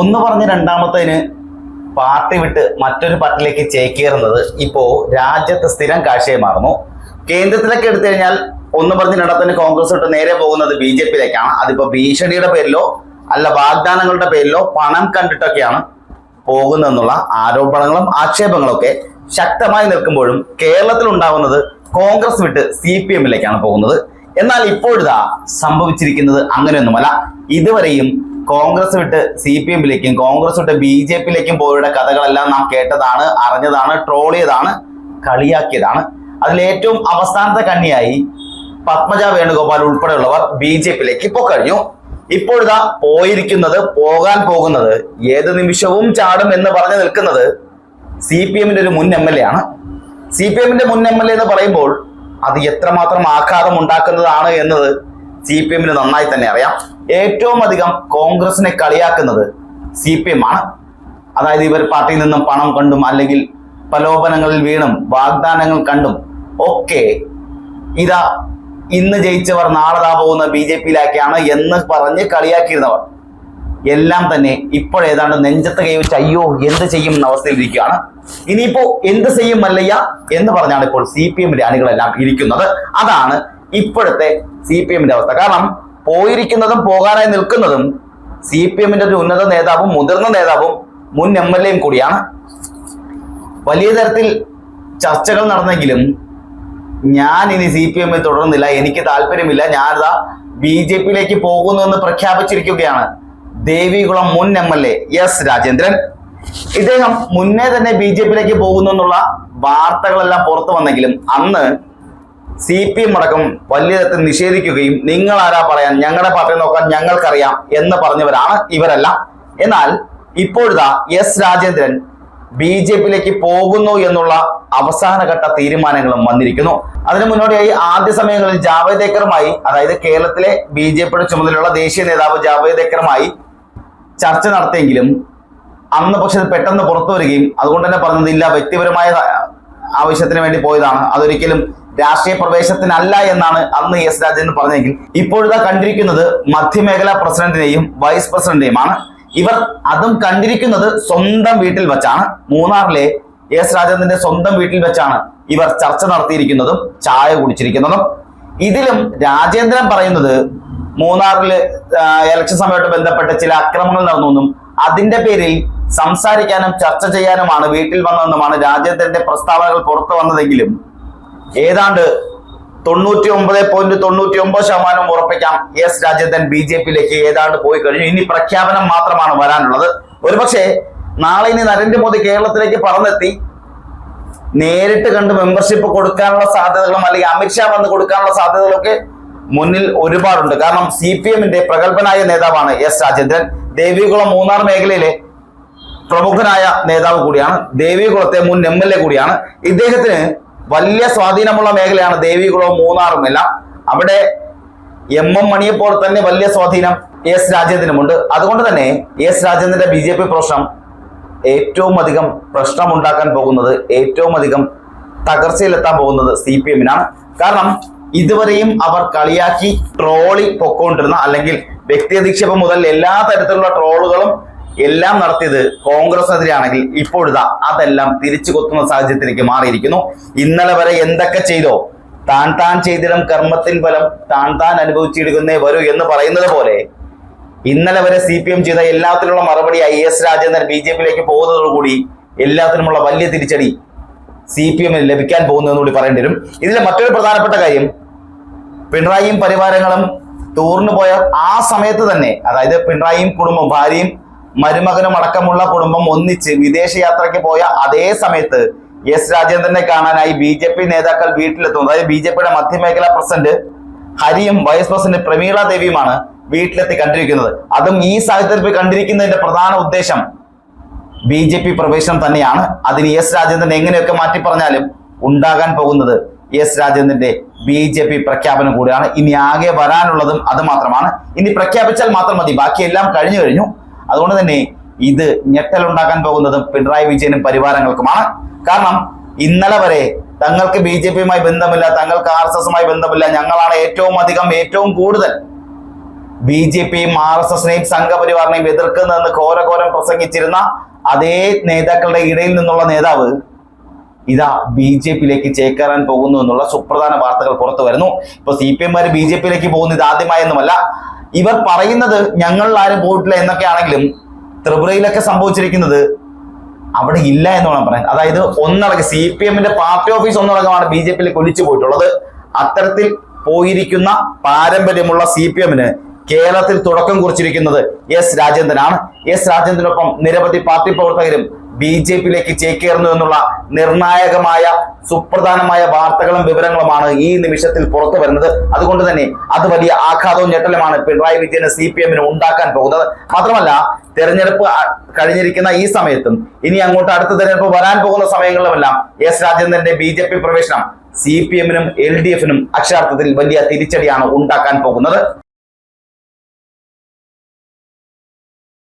ഒന്ന് പറഞ്ഞ് രണ്ടാമത്തതിന് പാർട്ടി വിട്ട് മറ്റൊരു പാർട്ടിയിലേക്ക് ചേക്കേറുന്നത് ഇപ്പോ രാജ്യത്ത് സ്ഥിരം കാഴ്ചയായി മാറുന്നു. കേന്ദ്രത്തിലൊക്കെ എടുത്തു കഴിഞ്ഞാൽ ഒന്ന് പറഞ്ഞ് രണ്ടാമത്തിന് കോൺഗ്രസ് വിട്ട് നേരെ പോകുന്നത് ബി ജെ പിയിലേക്കാണ്. അതിപ്പോ ഭീഷണിയുടെ പേരിലോ അല്ല വാഗ്ദാനങ്ങളുടെ പേരിലോ പണം കണ്ടിട്ടൊക്കെയാണ് പോകുന്നെന്നുള്ള ആരോപണങ്ങളും ആക്ഷേപങ്ങളൊക്കെ ശക്തമായി നിൽക്കുമ്പോഴും കേരളത്തിൽ ഉണ്ടാവുന്നത് കോൺഗ്രസ് വിട്ട് സി പി എമ്മിലേക്കാണ് പോകുന്നത്. എന്നാൽ ഇപ്പോഴിതാ സംഭവിച്ചിരിക്കുന്നത് അങ്ങനെയൊന്നുമല്ല. ഇതുവരെയും കോൺഗ്രസ് വിട്ട് സി പി എമ്മിലേക്കും കോൺഗ്രസ് വിട്ട് ബി ജെ പിയിലേക്കും പോയവരുടെ കഥകളെല്ലാം നാം കേട്ടതാണ് അറിഞ്ഞതാണ് ട്രോൾ ചെയ്തതാണ് കളിയാക്കിയതാണ്. അതിൽ ഏറ്റവും അവസാനത്തെ കണ്ണിയായി പത്മജ വേണുഗോപാൽ ഉൾപ്പെടെയുള്ളവർ ബി ജെ പിയിലേക്ക് കഴിഞ്ഞു. ഇപ്പോഴിതാ പോയിരിക്കുന്നത് പോകാൻ പോകുന്നത് ഏത് നിമിഷവും ചാടും എന്ന് പറഞ്ഞു നിൽക്കുന്നത് സി പി എമ്മിന്റെ ഒരു മുൻ എം എൽ എ ആണ്. സി പി എമ്മിന്റെ മുൻ എം എൽ എ എന്ന് പറയുമ്പോൾ അത് എത്രമാത്രം ആഘാതം ഉണ്ടാക്കുന്നതാണ് എന്നത് സി പി എമ്മിന് നന്നായി തന്നെ അറിയാം. ഏറ്റവും അധികം കോൺഗ്രസിനെ കളിയാക്കുന്നത് സി പി എം ആണ്. അതായത് ഇവർ പാർട്ടിയിൽ നിന്നും പണം കണ്ടും അല്ലെങ്കിൽ പ്രലോഭനങ്ങളിൽ വീണും വാഗ്ദാനങ്ങൾ കണ്ടും ഒക്കെ ഇതാ ഇന്ന് ജയിച്ചവർ നാളെ താ പോകുന്ന ബി ജെ പിയിലേക്കാണ് എന്ന് പറഞ്ഞ് കളിയാക്കിയിരുന്നവർ. എല്ലാം തന്നെ ഇപ്പോഴേതാണ്ട് നെഞ്ചത്ത് കൈവച്ച് അയ്യോ എന്ത് ചെയ്യും എന്ന അവസ്ഥയിൽ ഇരിക്കുകയാണ്. ഇനിയിപ്പോ എന്ത് ചെയ്യും മല്ലയ്യ എന്ന് പറഞ്ഞാണ് ഇപ്പോൾ സി പി എമ്മിന്റെ അണികളെല്ലാം ഇരിക്കുന്നത്. അതാണ് ഇപ്പോഴത്തെ സി പി എമ്മിന്റെ അവസ്ഥ. കാരണം പോയിരിക്കുന്നതും പോകാനായി നിൽക്കുന്നതും സി പി എമ്മിന്റെ ഒരു ഉന്നത നേതാവും മുതിർന്ന നേതാവും മുൻ എം എൽ എയും കൂടിയാണ്. വലിയ തരത്തിൽ ചർച്ചകൾ നടന്നെങ്കിലും ഞാൻ ഇനി സി പി എമ്മിൽ തുടർന്നില്ല എനിക്ക് താല്പര്യമില്ല ഞാനിതാ ബി ജെ പിയിലേക്ക് പോകുന്നു എന്ന് പ്രഖ്യാപിച്ചിരിക്കുകയാണ് ദേവികുളം മുൻ M L A S Rajendran. ഇദ്ദേഹം മുന്നേ തന്നെ ബി ജെ പിയിലേക്ക് പോകുന്നു എന്നുള്ള വാർത്തകളെല്ലാം പുറത്തു വന്നെങ്കിലും അന്ന് സി പി എം അടക്കം വലിയ തരത്തിൽ നിഷേധിക്കുകയും നിങ്ങൾ ആരാ പറയാൻ ഞങ്ങളുടെ പാർട്ടി നോക്കാൻ ഞങ്ങൾക്കറിയാം എന്ന് പറഞ്ഞവരാണ് ഇവരെല്ലാം. എന്നാൽ ഇപ്പോഴിതാ എസ് രാജേന്ദ്രൻ ബി ജെ പിയിലേക്ക് പോകുന്നു എന്നുള്ള അവസാനഘട്ട തീരുമാനങ്ങളും വന്നിരിക്കുന്നു. അതിനു മുന്നോടിയായി ആദ്യ സമയങ്ങളിൽ ജാവേദേക്കറുമായി അതായത് കേരളത്തിലെ ബി ജെ പിയുടെ ചുമതലയുള്ള ദേശീയ നേതാവ് ജാവേദേക്കറുമായി ചർച്ച നടത്തിയെങ്കിലും അന്ന് പക്ഷെ പെട്ടെന്ന് പുറത്തു വരികയും അതുകൊണ്ട് തന്നെ പറഞ്ഞത് ഇല്ല വ്യക്തിപരമായ ആവശ്യത്തിന് വേണ്ടി പോയതാണ്. അതൊരിക്കലും രാഷ്ട്രീയ പ്രവേശനത്തിനല്ല എന്നാണ് അന്ന് എസ് രാജേന്ദ്രൻ പറഞ്ഞെങ്കിൽ. ഇപ്പോഴിതാ കണ്ടിരിക്കുന്നത് മധ്യമേഖലാ പ്രസിഡന്റിനെയും വൈസ് പ്രസിഡന്റിനെയുമാണ്. ഇവർ അതും കണ്ടിരിക്കുന്നത് സ്വന്തം വീട്ടിൽ വെച്ചാണ്. മൂന്നാറിലെ എസ് രാജേന്ദ്രന്റെ സ്വന്തം വീട്ടിൽ വെച്ചാണ് ഇവർ ചർച്ച നടത്തിയിരിക്കുന്നതും ചായ കുടിച്ചിരിക്കുന്നതും. ഇതിലും രാജേന്ദ്രൻ പറയുന്നത് മൂന്നാറിൽ ഇലക്ഷൻ സമയമായിട്ട് ബന്ധപ്പെട്ട് ചില അക്രമങ്ങൾ നടന്നുവെന്നും അതിന്റെ പേരിൽ സംസാരിക്കാനും ചർച്ച ചെയ്യാനുമാണ് വീട്ടിൽ വന്നതെന്നുമാണ് രാജേന്ദ്രന്റെ പ്രസ്താവനകൾ പുറത്തു വന്നതെങ്കിലും ഏതാണ്ട് തൊണ്ണൂറ്റി ഒമ്പത് പോയിന്റ് തൊണ്ണൂറ്റി ഒമ്പത് ശതമാനം ഉറപ്പിക്കാം എസ് രാജേന്ദ്രൻ ബി ജെ പിയിലേക്ക് ഏതാണ്ട് പോയി കഴിഞ്ഞു. ഇനി പ്രഖ്യാപനം മാത്രമാണ് വരാനുള്ളത്. ഒരുപക്ഷെ നാളെ ഇനി നരേന്ദ്രമോദി കേരളത്തിലേക്ക് പറന്നെത്തി നേരിട്ട് കണ്ട് മെമ്പർഷിപ്പ് കൊടുക്കാനുള്ള സാധ്യതകളും അല്ലെങ്കിൽ അമിത്ഷാ വന്ന് കൊടുക്കാനുള്ള സാധ്യതകളൊക്കെ മുന്നിൽ ഒരുപാടുണ്ട്. കാരണം സി പി എമ്മിന്റെ പ്രഗത്ഭനായ നേതാവാണ് എസ് രാജേന്ദ്രൻ. ദേവികുളം മൂന്നാർ മേഖലയിലെ പ്രമുഖനായ നേതാവ് കൂടിയാണ്. ദേവികുളത്തെ മുൻ എം എൽ എ കൂടിയാണ്. ഇദ്ദേഹത്തിന് വലിയ സ്വാധീനമുള്ള മേഖലയാണ് ദേവികുളവും മൂന്നാറും എല്ലാം. അവിടെ എം എം മണിയെ പോലെ തന്നെ വലിയ സ്വാധീനം എസ് രാജേന്ദ്രനുമുണ്ട് അതുകൊണ്ട് തന്നെ എസ് രാജേന്ദ്രന്റെ ബി ജെ പി പ്രശ്നം ഏറ്റവും അധികം പ്രശ്നമുണ്ടാക്കാൻ പോകുന്നത് ഏറ്റവും അധികം തകർച്ചയിലെത്താൻ പോകുന്നത് സി പി എമ്മിനാണ് കാരണം ഇതുവരെയും അവർ കളിയാക്കി ട്രോളി പൊക്കോണ്ടിരുന്ന അല്ലെങ്കിൽ വ്യക്തിയധിക്ഷേപം മുതൽ എല്ലാ തരത്തിലുള്ള ട്രോളുകളും എല്ലാം നടത്തിയത് കോൺഗ്രസിനെതിരെയാണെങ്കിൽ ഇപ്പോഴിതാ അതെല്ലാം തിരിച്ചു കൊത്തുന്ന സാഹചര്യത്തിലേക്ക് മാറിയിരിക്കുന്നു. ഇന്നലെ വരെ എന്തൊക്കെ ചെയ്തോ താൻ താൻ ചെയ്തിടം കർമ്മത്തിൻ ഫലം താൻ താൻ അനുഭവിച്ചിടുന്നേ വരൂ എന്ന് പറയുന്നത് പോലെ ഇന്നലെ വരെ സി പി എം ചെയ്ത എല്ലാത്തിനുള്ള മറുപടി I S Rajendran B J പിയിലേക്ക് പോകുന്നതോടുകൂടി എല്ലാത്തിനുമുള്ള വലിയ തിരിച്ചടി സി പി എമ്മിന് ലഭിക്കാൻ പോകുന്നു എന്നുകൂടി പറയേണ്ടി വരും. ഇതിലെ മറ്റൊരു പ്രധാനപ്പെട്ട കാര്യം പിണറായിയും പരിവാരങ്ങളും ടൂറിന് പോയ ആ സമയത്ത് തന്നെ അതായത് പിണറായിയും കുടുംബം ഭാര്യയും മരുമകനും അടക്കമുള്ള കുടുംബം ഒന്നിച്ച് വിദേശയാത്രയ്ക്ക് പോയ അതേ സമയത്ത് എസ് രാജേന്ദ്രനെ കാണാനായി ബി ജെ പി നേതാക്കൾ വീട്ടിലെത്തുന്നു. അതായത് ബി ജെ പിയുടെ മധ്യമേഖലാ പ്രസിഡന്റ് ഹരിയും വൈസ് പ്രസിഡന്റ് പ്രമീള ദേവിയുമാണ് വീട്ടിലെത്തി കണ്ടിരിക്കുന്നത്. അതും ഈ സാഹചര്യത്തിൽ കണ്ടിരിക്കുന്നതിന്റെ പ്രധാന ഉദ്ദേശം ബി ജെ പി പ്രവേശനം തന്നെയാണ്. അതിന് എസ് രാജേന്ദ്രൻ എങ്ങനെയൊക്കെ മാറ്റി പറഞ്ഞാലും ഉണ്ടാകാൻ പോകുന്നത് എസ് രാജേന്ദ്രന്റെ ബി ജെ പി പ്രഖ്യാപനം കൂടിയാണ്. ഇനി ആകെ വരാനുള്ളതും അത് മാത്രമാണ്. ഇനി പ്രഖ്യാപിച്ചാൽ മാത്രം മതി. ബാക്കിയെല്ലാം കഴിഞ്ഞു കഴിഞ്ഞു. അതുകൊണ്ട് തന്നെ ഇത് ഞെട്ടലുണ്ടാക്കാൻ പോകുന്നതും പിണറായി വിജയനും പരിവാരങ്ങൾക്കുമാണ്. കാരണം ഇന്നലെ വരെ തങ്ങൾക്ക് ബി ജെ പിയുമായി ബന്ധമില്ല തങ്ങൾക്ക് ആർ എസ് എസുമായി ബന്ധമില്ല ഞങ്ങളാണ് ഏറ്റവും അധികം ഏറ്റവും കൂടുതൽ ബി ജെ പിയും ആർ എസ് എസിനെയും സംഘപരിവാറിനെയും എതിർക്കുന്നതെന്ന് ഘോരഘോരം പ്രസംഗിച്ചിരുന്ന അതേ നേതാക്കളുടെ ഇടയിൽ നിന്നുള്ള നേതാവ് ഇതാ ബി ജെ പിയിലേക്ക് ചേക്കേറാൻ പോകുന്നു എന്നുള്ള സുപ്രധാന വാർത്തകൾ പുറത്തു വരുന്നു. ഇപ്പൊ സി പി എംമാർ ബി ജെ പിയിലേക്ക് പോകുന്നത് ആദ്യമായൊന്നുമല്ല ഇവർ പറയുന്നത് ഞങ്ങളിൽ ആരും പോയിട്ടില്ല എന്നൊക്കെയാണെങ്കിലും ത്രിപുരയിലൊക്കെ സംഭവിച്ചിരിക്കുന്നത് അവിടെ ഇല്ല എന്ന് വേണം പറയാൻ. അതായത് ഒന്നടങ്കം സി പി എമ്മിന്റെ പാർട്ടി ഓഫീസ് ഒന്നടങ്കമാണ് ബി ജെ പിയിലേക്ക് ഒലിച്ചു പോയിട്ടുള്ളത്. അത്തരത്തിൽ പോയിരിക്കുന്ന പാരമ്പര്യമുള്ള സി പി എമ്മിന് കേരളത്തിൽ തുടക്കം കുറിച്ചിരിക്കുന്നത് എസ് രാജേന്ദ്രനാണ്. എസ് രാജേന്ദ്രനൊപ്പം നിരവധി പാർട്ടി പ്രവർത്തകരും ബി ജെ പിയിലേക്ക് ചേക്കേറുന്നു എന്നുള്ള നിർണായകമായ സുപ്രധാനമായ വാർത്തകളും വിവരങ്ങളുമാണ് ഈ നിമിഷത്തിൽ പുറത്തു വരുന്നത്. അതുകൊണ്ട് തന്നെ അത് വലിയ ആഘാതവും ഞെട്ടലുമാണ് പിണറായി വിജയന് സി പി എമ്മിന് ഉണ്ടാക്കാൻ പോകുന്നത്. മാത്രമല്ല തെരഞ്ഞെടുപ്പ് കഴിഞ്ഞിരിക്കുന്ന ഈ സമയത്തും ഇനി അങ്ങോട്ട് അടുത്ത തെരഞ്ഞെടുപ്പ് വരാൻ പോകുന്ന സമയങ്ങളിലുമെല്ലാം എസ് രാജേന്ദ്രന്റെ ബി ജെ പി പ്രവേശനം സി പി എമ്മിനും എൽ ഡി എഫിനും അക്ഷരാർത്ഥത്തിൽ വലിയ തിരിച്ചടിയാണ് ഉണ്ടാക്കാൻ പോകുന്നത്.